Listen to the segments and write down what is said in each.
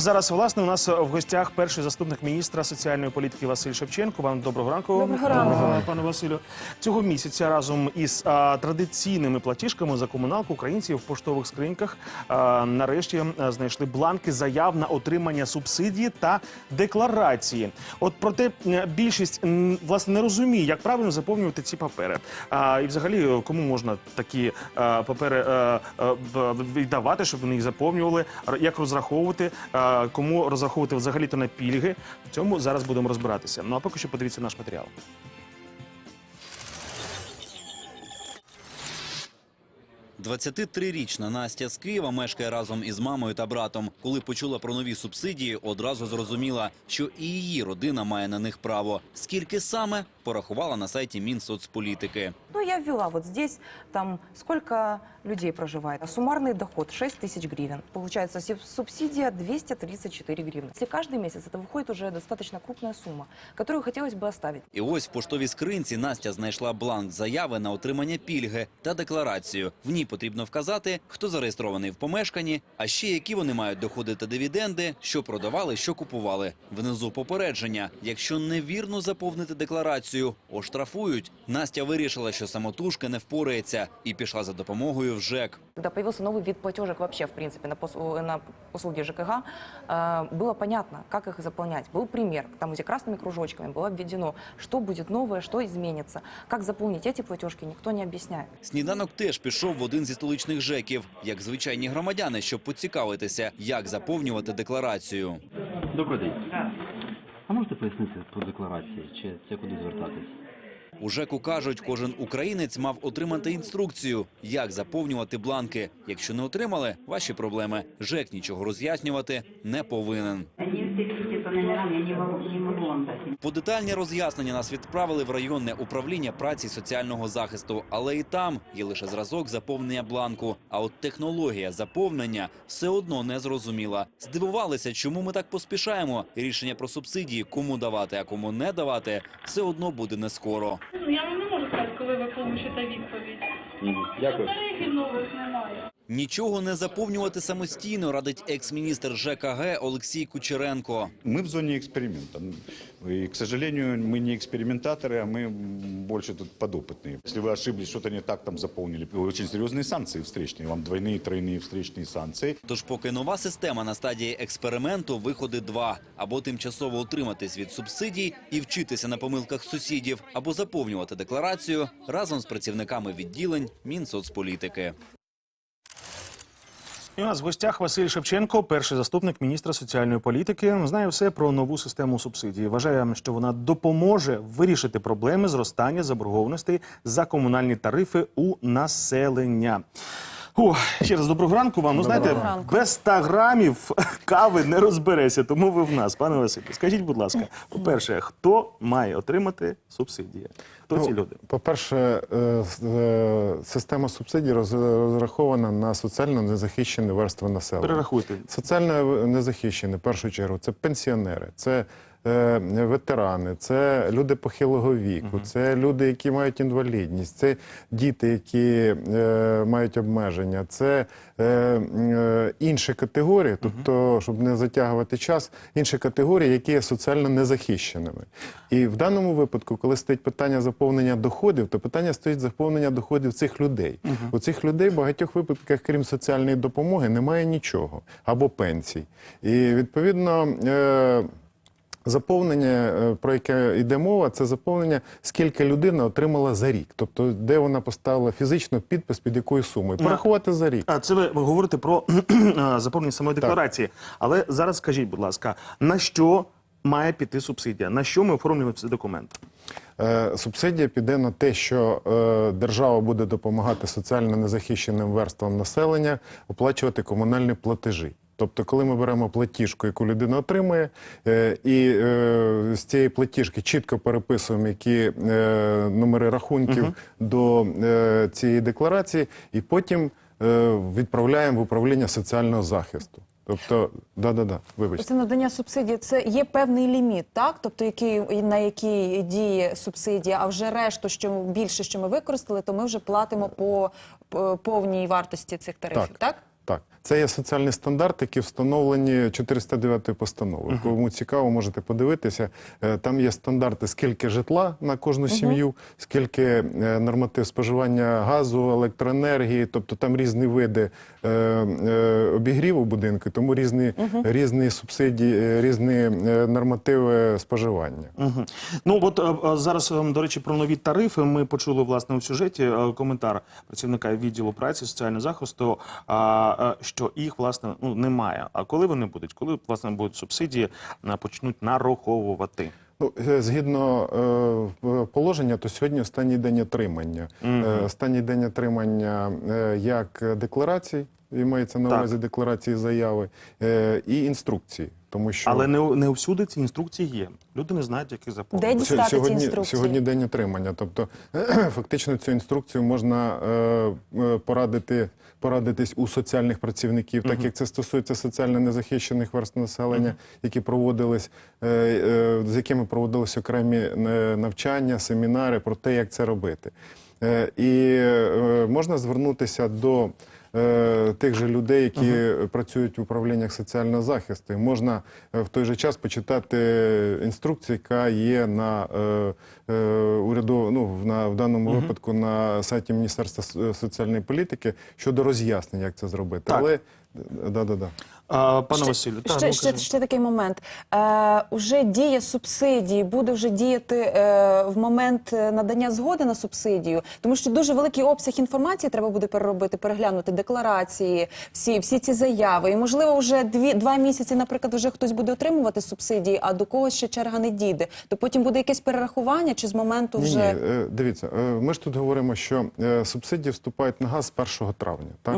Зараз власне у нас в гостях перший заступник міністра соціальної політики Василь Шевченко. Вам доброго ранку, Доброго ранку. пане Василю. Цього місяця разом із а, традиційними платіжками за комуналку українці в поштових скриньках а, нарешті а, знайшли бланки заяв на отримання субсидії та декларації. От проте більшість власне не розуміє, як правильно заповнювати ці папери. А, і взагалі кому можна такі а, папери а, а, віддавати, щоб вони їх заповнювали, як розраховувати, а, кому розраховувати взагалі-то на пільги. В цьому зараз будемо розбиратися. Ну а поки що подивіться наш матеріал. – 23-річна Настя з Києва мешкає разом із мамою та братом. Коли почула про нові субсидії, одразу зрозуміла, що і її родина має на них право. Скільки саме порахувала на сайті Мінсоцполітики. Ну, я ввела вот здесь, там, сколько людей проживает. Суммарный доход 6 тысяч гривен. Получается, суб- субсидия 234 гривны. Если каждый месяц это выходит уже достаточно крупная сумма, которую хотелось бы оставить. І ось в поштовій скринці Настя знайшла бланк заяви на отримання пільги та декларацію. В ній потрібно вказати, хто зареєстрований в помешканні, а ще які вони мають доходи та дивіденди, що продавали, що купували. Внизу попередження. Якщо невірно заповнити декларацію, оштрафують. Настя вирішила, що самотужки не впорається, і пішла за допомогою в ЖЕК Когда появился новый вид платежек вообще, в принципе, на, пос- на услуги ЖКХ, э, было понятно, как их заполнять. Был пример, там где красными кружочками было обведено, что будет новое, что изменится. Как заполнить эти платежки, никто не объясняет. Сніданок теж пішов в один зі столичних ЖЕКів, як звичайні громадяни, щоб поцікавитися, як заповнювати декларацію. Добрий день. А можете пояснити по декларації, чи це куди звертатись? У ЖЕКу кажуть, кожен українець мав отримати інструкцію, як заповнювати бланки. Якщо не отримали, ваші проблеми. ЖЕК нічого роз'яснювати не повинен. По номерам, я не могу, не могу вам дать. По детальні роз'яснення нас відправили в районне управління праці і соціального захисту, але і там є лише зразок заповнення бланку. А от технологія заповнення все одно не зрозуміла. Здивувалися, чому ми так поспішаємо. Рішення про субсидії, кому давати, а кому не давати, все одно буде не скоро. Ну, я вам не можу сказати, коли ви получите відповідь. Дякую. Тарифів нових немає. Нічого не заповнювати самостійно, радить екс-міністр ЖКГ Олексій Кучеренко. Мы в зоне эксперимента. И, к сожалению, мы не экспериментаторы, а мы больше тут подопытные. Если вы ошиблись, что-то не так там заполнили, очень серьезные санкции встречные. Вам двойные, тройные встречные санкции. Тож, поки нова система на стадії експерименту, виходи два: або тимчасово утриматись від субсидій і вчитися на помилках сусідів, або заповнювати декларацію разом з працівниками відділень Мінсоцполітики. І у нас в гостях Василь Шевченко, перший заступник міністра соціальної політики, знає все про нову систему субсидій. Вважає, що вона допоможе вирішити проблеми зростання заборгованостей за комунальні тарифи у населення. О, ще раз доброго ранку вам. Ну знаєте, без 100 грамів кави не розбереся, тому ви в нас, пане Василю. Скажіть, будь ласка, по-перше, хто має отримати субсидії? Хто ці люди? По-перше, е, е, система субсидій розрахована на соціально незахищені верстви населення. Перерахуйте. Соціально незахищені, в першу чергу, це пенсіонери, це е, ветерани, це люди похилого віку, це люди, які мають інвалідність, це діти, які е, мають обмеження, це е, е, інші категорії, тобто, щоб не затягувати час, інші категорії, які є соціально незахищеними. І в даному випадку, коли стоїть питання заповнення доходів, то питання стоїть заповнення доходів цих людей. У цих людей в багатьох випадках, крім соціальної допомоги, немає нічого або пенсій. І відповідно. Е, Заповнення, е, про яке йде мова, це заповнення, скільки людина отримала за рік. Тобто, де вона поставила фізично підпис під якою сумою. Порахувати за рік. А це ви говорите про заповнення самої декларації. Але зараз скажіть, будь ласка, на що має піти субсидія? На що ми оформлюємо цей документ? Е, Субсидія піде на те, що е, держава буде допомагати соціально незахищеним верствам населення оплачувати комунальні платежі. Тобто, коли ми беремо платіжку, яку людина отримує, е, і е, з цієї платіжки чітко переписуємо, які е, номери рахунків до е, цієї декларації, і потім відправляємо в управління соціального захисту. Тобто, да-да-да, вибачте. Це надання субсидії, це є певний ліміт, так? Тобто, який на який діє субсидія, а вже решту, що більше, що ми використали, то ми вже платимо по, по повній вартості цих тарифів, так? Так. Так, це є соціальні стандарти, які встановлені 409 постановою. Кому цікаво, можете подивитися. Е, Там є стандарти, скільки житла на кожну сім'ю, скільки е, норматив споживання газу, електроенергії, тобто там різні види е, е, обігріву будинку, тому різні, різні субсидії, різні нормативи споживання. Угу. Ну от зараз, е, до речі, про нові тарифи. Ми почули власне у сюжеті коментар працівника відділу праці соціального захисту, що їх власне ну немає. А коли вони будуть? Коли власне будуть субсидії е, почнуть нараховувати? Ну, е, згідно е, положення, то сьогодні останній день отримання. Е, останній день отримання е, як декларацій, і мається на увазі декларації заяви, е, і інструкції. Тому що Але не, не всюди ці інструкції є. Люди не знають, як їх Де заповнити. дістати ці сьогодні, інструкції? сьогодні день отримання. Тобто, фактично, цю інструкцію можна е, е, порадити. Порадитись у соціальних працівників, так як це стосується соціально незахищених верст населення, які проводились, е, е, з якими проводились окремі е, навчання, семінари про те, як це робити. Е, І е, можна звернутися до е, тих же людей, які працюють в управліннях соціального захисту. І можна е, в той же час почитати інструкцію, яка є на е, е, урядов... ну, на, в даному випадку на сайті Міністерства соціальної політики щодо роз'яснень, як це зробити. Так. Але да, да, да. А, пане Ще- Василю, так, ще, ну, ще, ще такий момент. Е, уже дія субсидії буде вже діяти е, в момент е, надання згоди на субсидію, тому що дуже великий обсяг інформації треба буде переробити, переглянути декларації, всі, всі ці заяви. І можливо, вже дві два місяці, наприклад, вже хтось буде отримувати субсидії, а до когось ще черга не дійде. То потім буде якесь перерахування, чи з моменту вже ні, е, дивіться, е, ми ж тут говоримо, що е, субсидії вступають на газ з 1 травня. Так?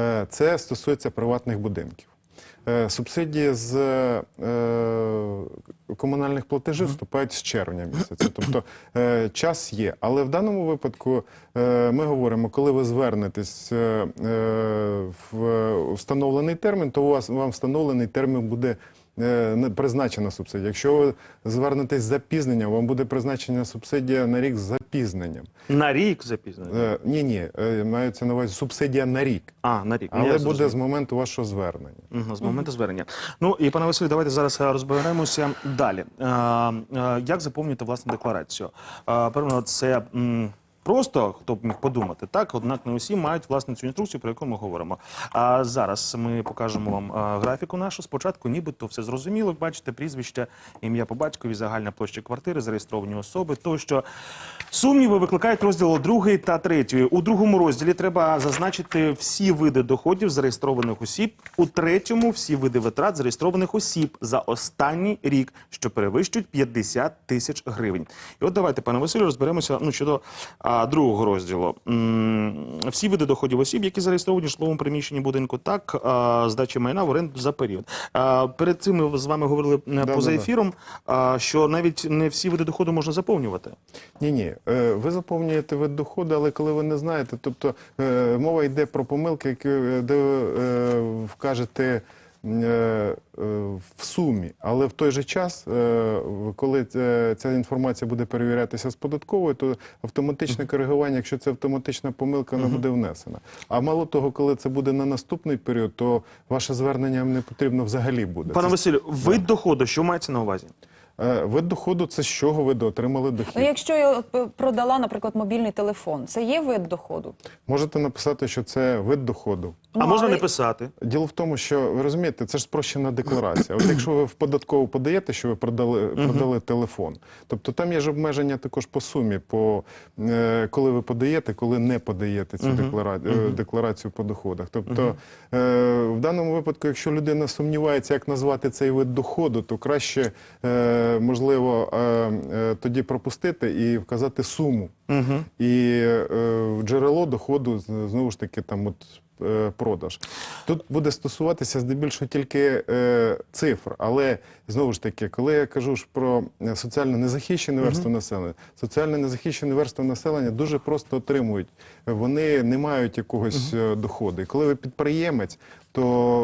Е, Це стосується приватних будинків. Е, Субсидії з е, комунальних платежів вступають з червня місяця. Тобто е, час є. Але в даному випадку е, ми говоримо, коли ви звернетесь е, е, в встановлений термін, то у вас вам встановлений термін буде призначена субсидія. Якщо ви звернетесь з запізненням, вам буде призначена субсидія на рік з запізненням. на рік запізнення. Е, ні, ні, е, мається на увазі субсидія на рік, А, на рік. але Я буде зрозумів. з моменту вашого звернення. Мгм, З моменту звернення. Ну і пане Василю, давайте зараз е, розберемося далі. Е, е, Як заповнювати власну декларацію? Е, Певно, це просто хто б міг подумати, так однак не усі мають власне цю інструкцію, про яку ми говоримо. А зараз ми покажемо вам е, графіку нашу. Спочатку, нібито все зрозуміло. Бачите, прізвище, ім'я по батькові, загальна площа квартири, зареєстровані особи. Тощо сумніви викликають розділ другий та третій. У другому розділі треба зазначити всі види доходів зареєстрованих осіб. У третьому всі види витрат зареєстрованих осіб за останній рік, що перевищують 50 тисяч гривень. І от давайте, пане Василю, розберемося ну, щодо другого розділу. Всі види доходів осіб, які зареєстровані в житловому приміщенні будинку, так а, здачі майна в оренду за період. Перед цим ми з вами говорили е, поза Да-да-да. ефіром, що навіть не всі види доходу можна заповнювати. Ні, ні, е, ви заповнюєте вид доходу, але коли ви не знаєте, тобто е, мова йде про помилки, які де ви вкажете в сумі, але в той же час, е, коли ця інформація буде перевірятися з податковою, то автоматичне коригування, якщо це автоматична помилка, вона буде внесена. А мало того, коли це буде на наступний період, то ваше звернення не потрібно взагалі буде. Пане Василю, вид доходу, що мається на увазі? Е, Вид доходу це з чого ви отримали дохід. ну, якщо я е, продала, наприклад, мобільний телефон, це є вид доходу. Можете написати, що це вид доходу. А Ну, можна не писати. Діло в тому, що ви розумієте, це ж спрощена декларація. От якщо ви в податкову подаєте, що ви продали, продали телефон, тобто там є ж обмеження також по сумі, по е, коли ви подаєте, коли не подаєте цю деклара... е, декларацію по доходах. Тобто, е, в даному випадку, якщо людина сумнівається, як назвати цей вид доходу, то краще е, можливо е, е, тоді пропустити і вказати суму. І е, джерело доходу знову ж таки там от. Е, Продаж тут буде стосуватися здебільшого тільки е, цифр, але знову ж таки, коли я кажу ж про е, соціально незахищене версту населення, соціально незахищене верство населення дуже просто отримують. Вони не мають якогось е, доходу. І коли ви підприємець, то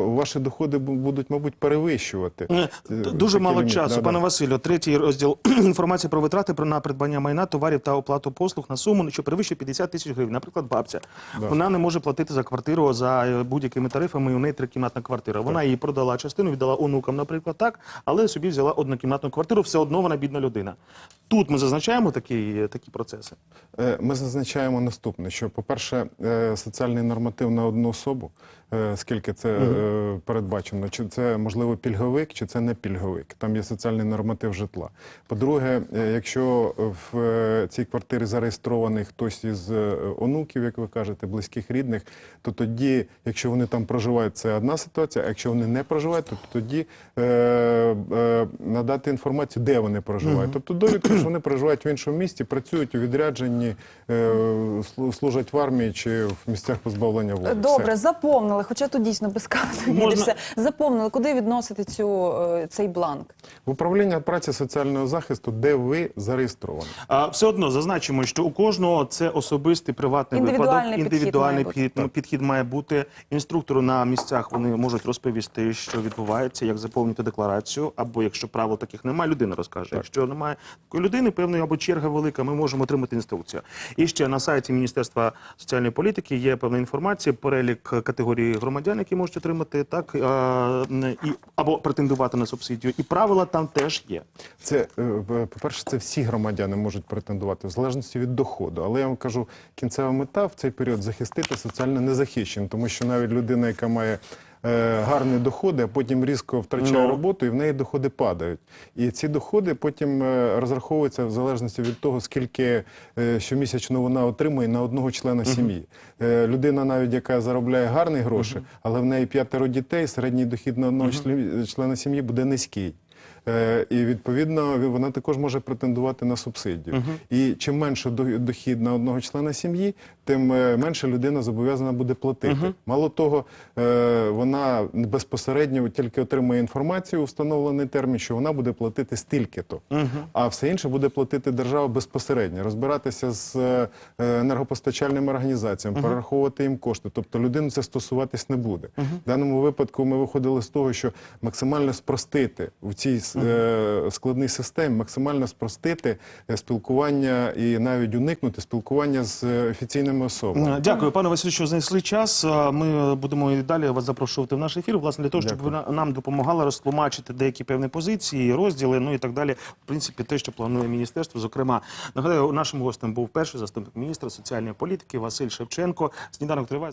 ваші доходи будуть, мабуть, перевищувати. Е, Дуже мало ліміт. часу. Да-да. Пане Василю, третій розділ інформація про витрати про- на придбання майна, товарів та оплату послуг на суму, що перевищує 50 тисяч гривень. Наприклад, бабця. Да. Вона не може платити за квартиру за е, будь-якими тарифами. і У неї трикімнатна квартира. Вона її продала частину, віддала онукам, наприклад, так, але собі взяла однокімнатну квартиру. Все одно вона бідна людина. Тут ми зазначаємо такі, такі процеси. Е, Ми зазначаємо наступне: що, по-перше, е, соціальний норматив на одну особу, е, скільки це е, передбачено, чи це можливо пільговик, чи це не пільговик. Там є соціальний норматив житла. По-друге, якщо в цій квартирі зареєстрований хтось із онуків, як ви кажете, близьких рідних, то тоді, якщо вони там проживають, це одна ситуація. А якщо вони не проживають, то тоді е, е, надати інформацію, де вони проживають. Тобто довідку, що вони проживають в іншому місті, працюють у відрядженні, е, слу- служать в армії чи в місцях позбавлення волі. Добре, заповнили, хоча тут дійсно безкарно Можна- Заповнили, куди відносити цю, е, цей бланк? В управління праці соціального захисту, де ви зареєстровані. А все одно зазначимо, що у кожного це особистий приватний Індивідуальний випадок. Індивідуальний має підхід, ну, підхід має бути. Інструктору на місцях вони можуть розповісти, що відбувається, як заповнити декларацію, або якщо правил таких немає, людина розкаже. Якщо немає людини, певної або черга велика, ми можемо отримати інструкцію. І ще на сайті Міністерства соціальної політики є певна інформація, перелік категорії громадян, які можуть отримати так а, і або претендувати на субсидію. І правила там теж є. Це, е, по-перше, це всі громадяни можуть претендувати в залежності від доходу. Але я вам кажу, кінцева мета в цей період захистити соціально незахищених, тому що навіть людина, яка має гарні доходи, а потім різко втрачає Ну. роботу, і в неї доходи падають. І ці доходи потім е, розраховуються в залежності від того, скільки е, щомісячно вона отримує на одного члена сім'ї. Е, Людина, навіть яка заробляє гарні гроші, але в неї п'ятеро дітей, середній дохід на одного члена сім'ї буде низький. Е, І відповідно вона також може претендувати на субсидію. І чим менше до- дохід на одного члена сім'ї, тим е, менше людина зобов'язана буде платити. Мало того, е, вона безпосередньо тільки отримує інформацію у встановлений термін, що вона буде платити стільки-то, а все інше буде платити держава безпосередньо, розбиратися з енергопостачальними організаціями, перераховувати їм кошти. Тобто людину це стосуватись не буде. В даному випадку ми виходили з того, що максимально спростити в цій е, складній системі, максимально спростити е, спілкування і навіть уникнути спілкування з е, офіційними особами. Дякую, пане Василю, що знайшли час. Ми будемо і далі вас запрошувати в наш ефір, власне, для того, щоб ви Дякую. нам допомагали розтлумачити деякі певні позиції, розділи, ну і так далі. В принципі, те, що планує міністерство. Зокрема, нагадаю, нашим гостем був перший заступник міністра соціальної політики Василь Шевченко. Сніданок триває.